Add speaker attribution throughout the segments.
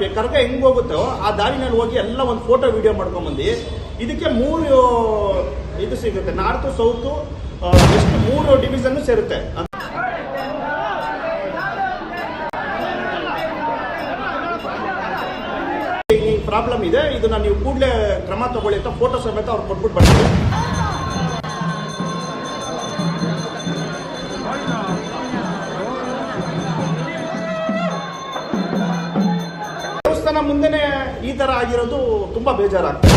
Speaker 1: Map ಕರ್ಗ ಹೆಂಗ್ ಹೋಗುತ್ತೋ ಆ ದಾರಿನಲ್ಲಿ ಹೋಗಿ ಎಲ್ಲ ಒಂದು ಫೋಟೋ ವಿಡಿಯೋ ಮಾಡ್ಕೊಂಬಂದು ಇದಕ್ಕೆ ಮೂರು, ಇದು ಸಿಗುತ್ತೆ. ನಾರ್ತ್ ಸೌತ್ ಎಷ್ಟು ಮೂರು ಡಿವಿಷನ್ ಸೇರುತ್ತೆ. ಪ್ರಾಬ್ಲಮ್ ಇದೆ. ಇದನ್ನ ನೀವು ಕೂಡಲೇ ಕ್ರಮ ತಗೊಳ್ಳಿ ಅಂತ ಫೋಟೋ ಸಮೇತ ಅವ್ರು ಕೊಟ್ಬಿಟ್ಟು ಬರ್ತೀವಿ ತರ ಆಗಿರೋದು ತುಂಬಾ ಬೇಜಾರಾಗ್ತದೆ.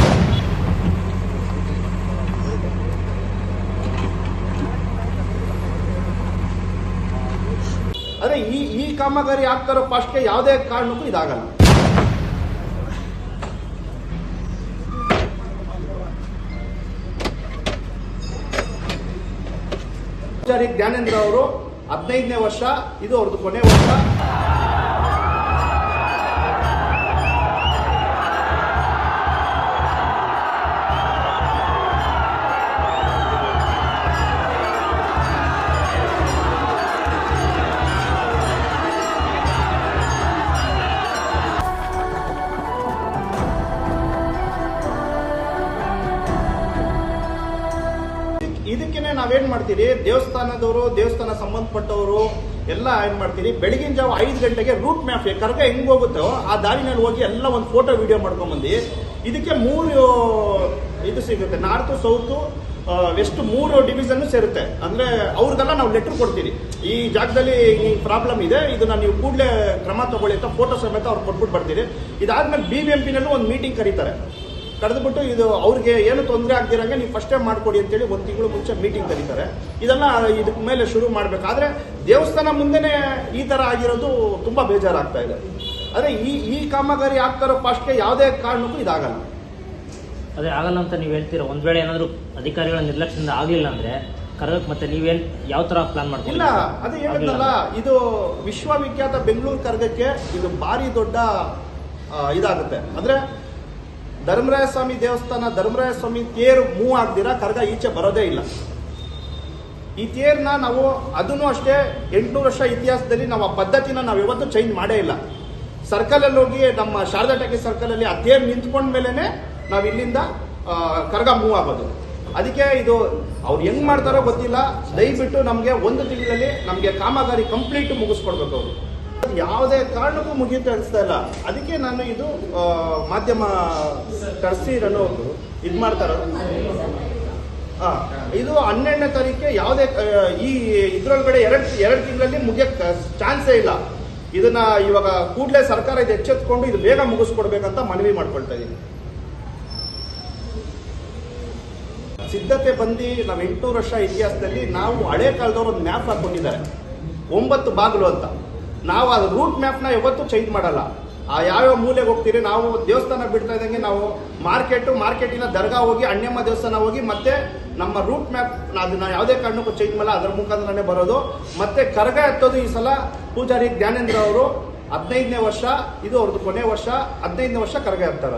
Speaker 1: ಅದೇ ಈ ಈ ಕಾಮಗಾರಿ ಆಗ್ತಾರೋ ಫಸ್ಟ್ಗೆ ಯಾವುದೇ ಕಾರಣಕ್ಕೂ ಇದಾಗಲ್ಲ. ಜ್ಞಾನೇಂದ್ರ ಅವರು ಹದಿನೈದನೇ ವರ್ಷ, ಇದು ಅವ್ರದ್ದು ಕೊನೆ ವರ್ಷ. ನಾವೇನ್ ಮಾಡ್ತೀರಿ ದೇವಸ್ಥಾನದವರು, ದೇವಸ್ಥಾನ ಸಂಬಂಧಪಟ್ಟವರು ಎಲ್ಲ ಏನ್ ಮಾಡ್ತೀರಿ? ಬೆಳಗಿನ ಜಾವ ಐದು ಗಂಟೆಗೆ ರೂಟ್ ಮ್ಯಾಪ್ ಕರ್ಗ ಹೆಂಗ್ ಹೋಗುತ್ತೋ ಆ ದಾರಿನಲ್ಲಿ ಹೋಗಿ ಎಲ್ಲ ಒಂದು ಫೋಟೋ ವಿಡಿಯೋ ಮಾಡ್ಕೊಂಬಂದು ಇದಕ್ಕೆ ಮೂರು, ಇದು ಸಿಗುತ್ತೆ. ನಾರ್ತ್ ಸೌತ್ ವೆಸ್ಟ್ ಮೂರು ಡಿವಿಷನ್ ಸೇರುತ್ತೆ. ಅಂದ್ರೆ ಅವ್ರಿಗೆಲ್ಲ ನಾವು ಲೆಟರ್ ಕೊಡ್ತೀವಿ. ಈ ಜಾಗದಲ್ಲಿ ಈ ಪ್ರಾಬ್ಲಮ್ ಇದೆ. ಇದನ್ನ ನೀವು ಕೂಡಲೇ ಕ್ರಮ ತಗೊಳ್ಳಿ ಅಂತ ಫೋಟೋ ಸಮೇತ ಅವ್ರು ಕೊಟ್ಬಿಟ್ಟು ಬರ್ತೀರಿ. ಇದಾದ್ಮೇಲೆ ಬಿ ಬಿ ಎಂ ಒಂದು ಮೀಟಿಂಗ್ ಕರೀತಾರೆ. ಕರೆದ್ಬಿಟ್ಟು ಇದು ಅವ್ರಿಗೆ ಏನು ತೊಂದರೆ ಆಗ್ದಿರಂಗೆ ನೀವು ಫಸ್ಟೇ ಮಾಡ್ಕೊಡಿ ಅಂತೇಳಿ ಒಂದು ತಿಂಗಳು ಮುಂಚೆ ಮೀಟಿಂಗ್ ಕರೀತಾರೆ. ಇದೆಲ್ಲ ಇದಕ್ಕೆ ಮೇಲೆ ಶುರು ಮಾಡಬೇಕಾದ್ರೆ ದೇವಸ್ಥಾನ ಮುಂದೆನೆ ಈ ಥರ ಆಗಿರೋದು ತುಂಬ ಬೇಜಾರಾಗ್ತಾ ಇದೆ. ಅದೇ ಈ ಈ ಕಾಮಗಾರಿ ಆಗ್ತಾರೋ ಫಾಸ್ಟ್ಗೆ ಯಾವುದೇ ಕಾರಣಕ್ಕೂ ಇದಾಗಲ್ಲ.
Speaker 2: ಅದೇ ಆಗಲ್ಲ ಅಂತ ನೀವು ಹೇಳ್ತೀರಾ? ಒಂದು ವೇಳೆ ಏನಾದರೂ ಅಧಿಕಾರಿಗಳ ನಿರ್ಲಕ್ಷ್ಯದಿಂದ ಆಗಲಿಲ್ಲ ಅಂದರೆ ಕರ್ಗಕ್ ಮತ್ತೆ ನೀವೇನ್ ಯಾವ ತರ ಪ್ಲಾನ್ ಮಾಡ್ತೀರಿ
Speaker 1: ಇಲ್ಲ ಅದೇ ಹೇಳಿದ್ನಲ್ಲ ಇದು ವಿಶ್ವವಿಖ್ಯಾತ ಬೆಂಗಳೂರು ಕರ್ಗಕ್ಕೆ ಇದು ಭಾರಿ ದೊಡ್ಡ ಇದಾಗುತ್ತೆ. ಅಂದ್ರೆ ಧರ್ಮರಾಯ ಸ್ವಾಮಿ ದೇವಸ್ಥಾನ ಧರ್ಮರಾಯ ಸ್ವಾಮಿ ತೇರು ಮೂವ್ ಆಗ್ದಿರಾ ಕರ್ಗ ಈಚೆ ಬರೋದೇ ಇಲ್ಲ. ಈ ತೇರ್ನ ನಾವು ಅದನ್ನು ಅಷ್ಟೇ ಎಂಟು ವರ್ಷ ಇತಿಹಾಸದಲ್ಲಿ ನಾವು ಆ ಪದ್ಧತಿನ ನಾವು ಇವತ್ತು ಚೇಂಜ್ ಮಾಡೇ ಇಲ್ಲ. ಸರ್ಕಲ್ ಅಲ್ಲಿ ಹೋಗಿ ನಮ್ಮ ಶಾರದಾ ಟೆಕಿ ಸರ್ಕಲ್ ಅಲ್ಲಿ ಆ ತೇರ್ ನಿಂತ್ಕೊಂಡ ಮೇಲೆನೆ ನಾವು ಇಲ್ಲಿಂದ ಕರ್ಗ ಮೂವ್ ಆಗೋದು. ಅದಕ್ಕೆ ಇದು ಅವ್ರು ಹೆಂಗ್ ಮಾಡ್ತಾರೋ ಗೊತ್ತಿಲ್ಲ. ದಯವಿಟ್ಟು ನಮಗೆ ಒಂದು ತಿಂಗಳಲ್ಲಿ ನಮಗೆ ಕಾಮಗಾರಿ ಕಂಪ್ಲೀಟ್ ಮುಗಿಸ್ಕೊಡ್ಬೇಕು ಅವರು. ಯಾವುದೇ ಕಾರಣಕ್ಕೂ ಮುಗಿಯುತ್ತೆ ಅನಿಸ್ತಾ ಇಲ್ಲ. ಅದಕ್ಕೆ ನಾನು ಇದು ಮಾಧ್ಯಮ ಕಳಿಸಿ ನಾನು ಇದು ಮಾಡ್ತಾರೆ? ಹಾಂ ಇದು ಹನ್ನೆರಡನೇ ತಾರೀಕಿಗೆ ಯಾವುದೇ ಈ ಇದ್ರೊಳಗಡೆ ಎರಡು ಎರಡು ತಿಂಗಳಲ್ಲಿ ಮುಗಿಯಕ್ ಚಾನ್ಸೇ ಇಲ್ಲ. ಇದನ್ನ ಇವಾಗ ಕೂಡಲೇ ಸರ್ಕಾರ ಇದು ಎಚ್ಚೆತ್ಕೊಂಡು ಇದು ಬೇಗ ಮುಗಿಸ್ಕೊಡ್ಬೇಕಂತ ಮನವಿ ಮಾಡ್ಕೊಳ್ತಾ ಇದ್ದೀನಿ ಸಿದ್ಧತೆ ಬಂದು ನಾವು ಎಂಟುನೂರು ವರ್ಷ ಇತಿಹಾಸದಲ್ಲಿ ನಾವು ಹಳೆ ಕಾಲದವ್ರು ಒಂದು ಮ್ಯಾಪ್ ಹಾಕೊಂಡಿದ್ದಾರೆ. ಒಂಬತ್ತು ಬಾಗಿಲು ಅಂತ. ನಾವು ಅದು ರೂಟ್ ಮ್ಯಾಪ್ನ ಯಾವತ್ತೂ ಚೇಂಜ್ ಮಾಡಲ್ಲ. ಆ ಯಾವ್ಯಾವ ಮೂಲೆಗೆ ಹೋಗ್ತೀರಿ, ನಾವು ದೇವಸ್ಥಾನ ಬಿಡ್ತಾ ಇದ್ದಂಗೆ ನಾವು ಮಾರ್ಕೆಟು ಮಾರ್ಕೆಟಿನ ದರ್ಗಾ ಹೋಗಿ, ಅಣ್ಣಮ್ಮ ದೇವಸ್ಥಾನ ಹೋಗಿ, ಮತ್ತೆ ನಮ್ಮ ರೂಟ್ ಮ್ಯಾಪ್ ಅದನ್ನ ಯಾವುದೇ ಕಾರಣಕ್ಕೂ ಚೇಂಜ್ ಮಾಡಲ್ಲ. ಅದರ ಮುಖಾಂತರನೇ ಬರೋದು. ಮತ್ತೆ ಕರಗ ಎತ್ತೋದು ಈ ಸಲ ಪೂಜಾರಿ ಜ್ಞಾನೇಂದ್ರ ಅವರು ಹದಿನೈದನೇ ವರ್ಷ, ಇದು ಅವ್ರದ್ದು ಕೊನೆ ವರ್ಷ, ಹದಿನೈದನೇ ವರ್ಷ ಕರಗ ಎತ್ತಾ